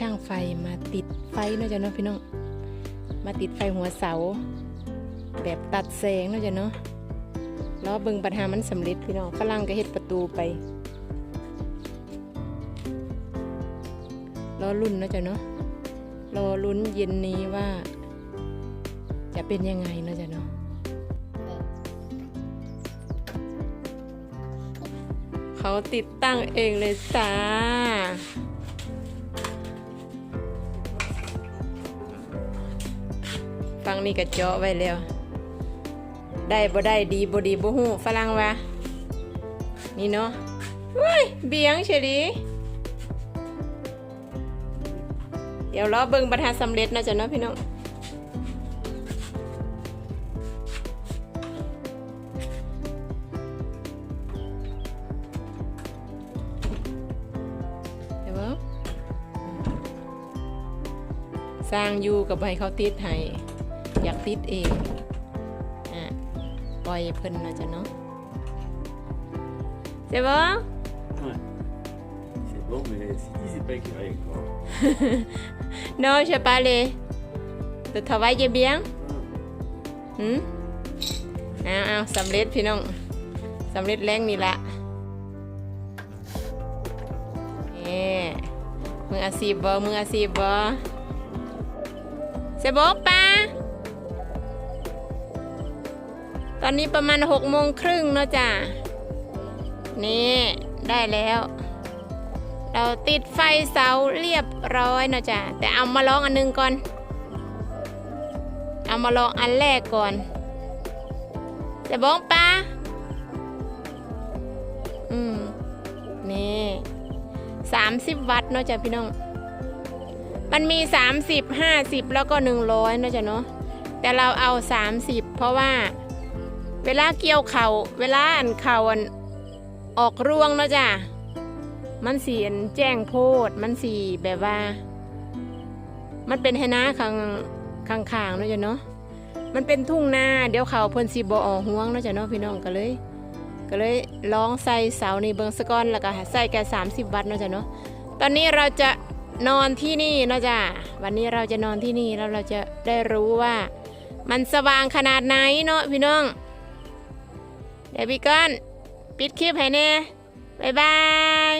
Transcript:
ช่างไฟมาติดไฟเนาะจ้ะเนาะพี่น้อง มาติดไฟหัวเสา แบบตัดแสงเนาะจ้ะเนาะล้อเบิ่งปัญหามันสำเร็จพี่น้องฝรั่งก็เฮ็ดประตูไปรอรุ่นเนาะจ้ะเนาะรอลุ้นเย็นนี้ว่า จะเป็นยังไงเนาะจ้ะเนาะเขาติดตั้งเองเลยจ้า ฟังนี่ก็เจาะไว้แล้ว ได้บ่ได้ดีบ่ดีบ่ฮู้ฝรั่งว่านี่เนาะเฮ้ยเบียงเฉยดิเดี๋ยวรอเบิ่งบรรทัดสำเร็จนะจ้ะเนาะพี่น้องเดี๋ยวเบิ่งสร้างอยู่กับให้เขาติดให้ อยากติดเองอะปล่อยเพิ่นนะจ๊ะเนาะเจ๊บ่ Ouais. C'est bon, mais si tu sais pas écrire quoi. Non, je parle. Tu travailles bien? หืมอ้าวอ้าวสำเร็จพี่น้องสำเร็จแรงนี่ละนี่มืออาชีพบ่มืออาชีพบ่เสยบอกปะ ตอนนี้ประมาณหกโมงครึ่งเนาะจ้ะนี่ได้แล้ว เราติดไฟเสาเรียบร้อยเนาะจ้ะแต่เอามาลองอันหนึงก่อน เอามาลองอันแรกก่อนจะบ้องปะอืมนี่สามสิบวัตต์เนาะจ้ะพี่น้อง มันมีสามสิบห้าสิบแล้วก็หนึ่งร้อยเนาะจ้ะเนาะแต่เราเอาสามสิบเพราะว่า เวลาเกี่ยวเขา่าเวลาอันเข่าอันออกร่วงเนาะจ้ะมันสีอันแจ้งโพด มันสีแบบว่า มันเป็นให้นาข้างข้างข้างๆเนาะจ้ะเนาะมันเป็นทุ่งนาเดี๋ยวเขาเพิ่นสิบ่ออกห่วงเนาะจ้ะเนาะพี่น้องก็เลย ก็เลยลองใส่เสานี่เบิงสก่อนแล้วก็ใส่แค่30วัตต์เนาะจ้ะเนาะตอนนี้เราจะนอนที่นี่เนาะจ้ะวันนี้เราจะนอนที่นี่แล้วเราจะได้รู้ว่า มันสว่างขนาดไหนเนาะพี่น้อง เดี๋ยวพี่ก้อน ปิดคลิปให้แน่บ๊ายบาย